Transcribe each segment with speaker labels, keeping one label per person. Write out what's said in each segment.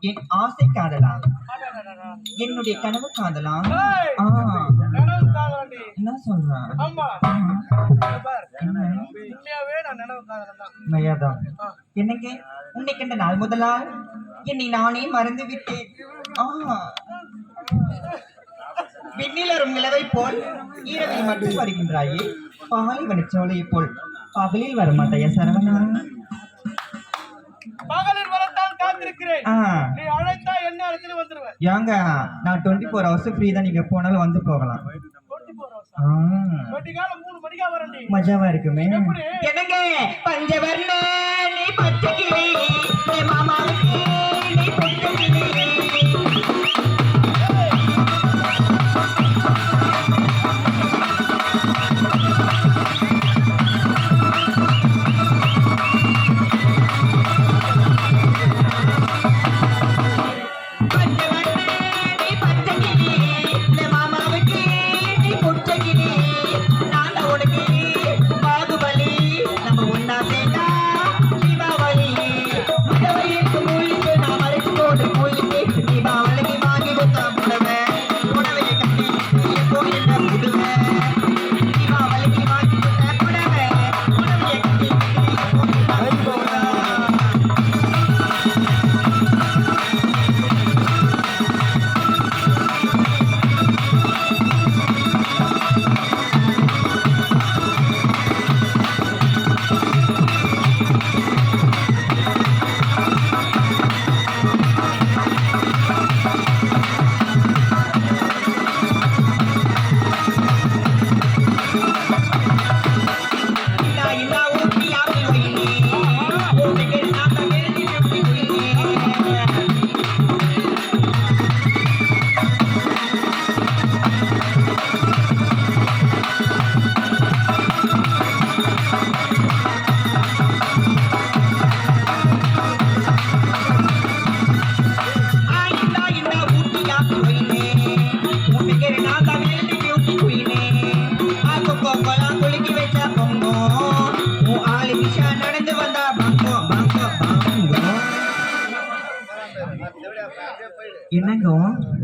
Speaker 1: என் ஆசை காதலா. என்னுடைய கனவு காதலா. என்ன சொல்றேன் என்னங்க உன்னை கண்ட நாள் முதலா என்னை நானே மறந்து விட்டேன் விண்ணில் வரும் நிலவை போல் இரவில் மட்டும் வருகின்றாயே பாலைவன சோலையை போல் பகலில் வரமாட்டாயா சரவணா
Speaker 2: பகலில் வரத்தான் காத்திருக்கிறேன்
Speaker 1: ஆ.
Speaker 2: நீ அழைத்தா என்ன இடத்துல வந்துருவேன்?
Speaker 1: ஏங்க நான் டுவெண்ட்டி ஃபோர் ஹவர்ஸ் ஃப்ரீ தான் நீங்க போனாலும் வந்து போகலாம். மஜாவா இருக்குமே? என்னங்க பஞ்சவர்ண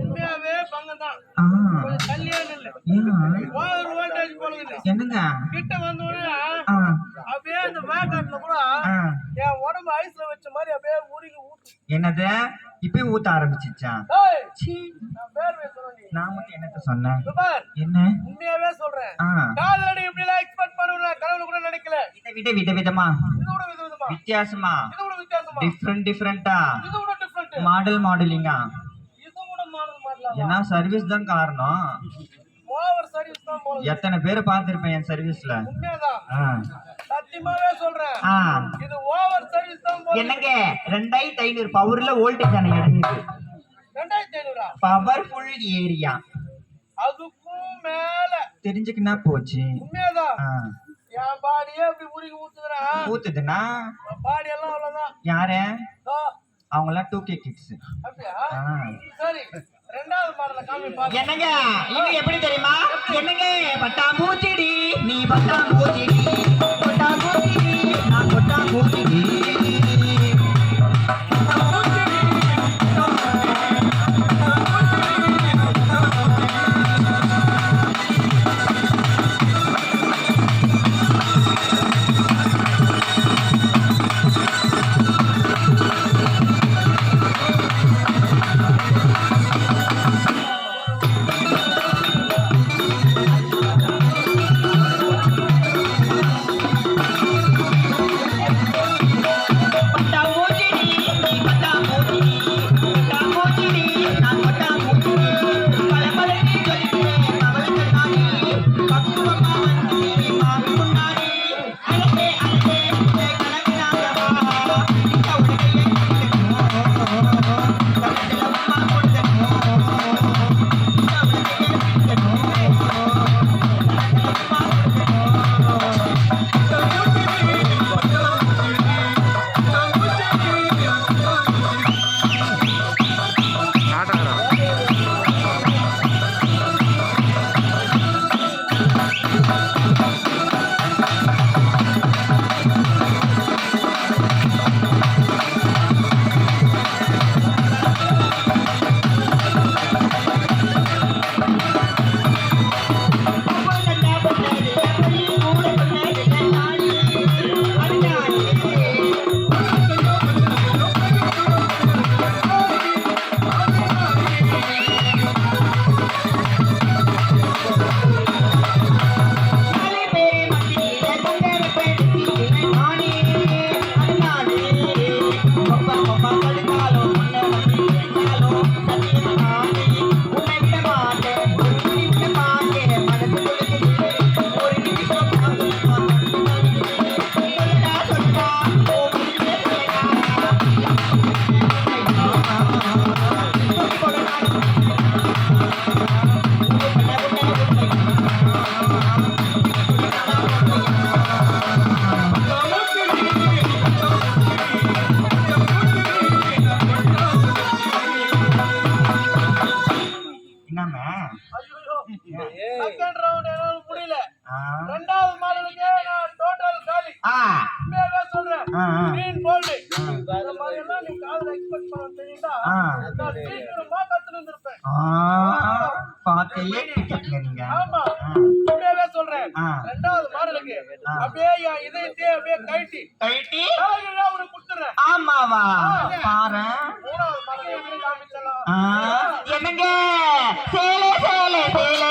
Speaker 2: உண்மையாவே பங்கம் தான்
Speaker 1: என்னங்க?
Speaker 2: கிட்ட வந்த உடனே அப்படியே அந்த வேக்காட்டுல கூட என் உடம்பு ஐஸ்ல வச்ச மாதிரி அப்படியே உருகி ஊத்து
Speaker 1: என்னது? இப்பயே ஊத்த ஆரம்பிச்சிச்சா?
Speaker 2: நான்
Speaker 1: மட்டும் என்னத்த சொன்னேன்? என்ன?
Speaker 2: உண்மையாவே சொல்றேன்.
Speaker 1: ஆ.
Speaker 2: காதலடி இப்படி எல்லாம் எக்ஸ்பெக்ட் பண்ணுவேன் கனவுல கூட நினைக்கல.
Speaker 1: இதை விட வித விதமா? வித்தியாசமா? டிஃப்ரெண்ட் மாடல் மாடலிங்கா
Speaker 2: இது கூட மாடல் மாடலாம்
Speaker 1: ஏன்னா சர்வீஸ் தான் காரணம்.
Speaker 2: ஓவர் சர்வீஸ் தான் போல
Speaker 1: எத்தனை பேர் பார்த்திருப்பேன் என் சர்வீஸ்ல
Speaker 2: சத்தியமாவே சொல்றேன். இது ஓவர் சர்வீஸ் தான்
Speaker 1: என்னங்க? ரெண்டாயிரத்தி ஐநூறு பவர்ல வோல்டேஜ் ஆன இறங்குது
Speaker 2: ரெண்டாயிரத்தி ஐநூறா?
Speaker 1: பவர்ஃபுல் ஏரியா
Speaker 2: அதுக்கும் மேல.
Speaker 1: தெரிஞ்சுக்கினா போச்சு.
Speaker 2: உண்மையாதான். என் பாடியே அப்படி உருகி ஊத்துதுனா
Speaker 1: ஊத்துதுன்னா?
Speaker 2: பாடி எல்லாம் அவ்வளவுதான்.
Speaker 1: யாரு? அவங்க எல்லாம் டூ கே கிட்ஸ்
Speaker 2: அப்படியா?
Speaker 1: ஆ.
Speaker 2: சரி.
Speaker 1: என்னங்க? இது எப்படி தெரியுமா? என்னங்க? பட்டா பட்டாம்பூச்சிடி நீ பட்டாம்பூச்சிடி. பட்டாம்பூச்சிடி நான் பட்டாம்பூச்சிடி பட்டாம்பூச்சிடி. நீங்க.
Speaker 2: சொல்றேன். ரெண்டாவது மாடலுக்கு. அப்படியே என் இதயத்தையே அப்படியே கழட்டி. தலைகீழா உனக்கு கொடுத்துடுறேன்.
Speaker 1: ஆமாவா? பாரு.
Speaker 2: மூணாவது மாடல்
Speaker 1: என்னங்க? சேலை சேலை சேலை.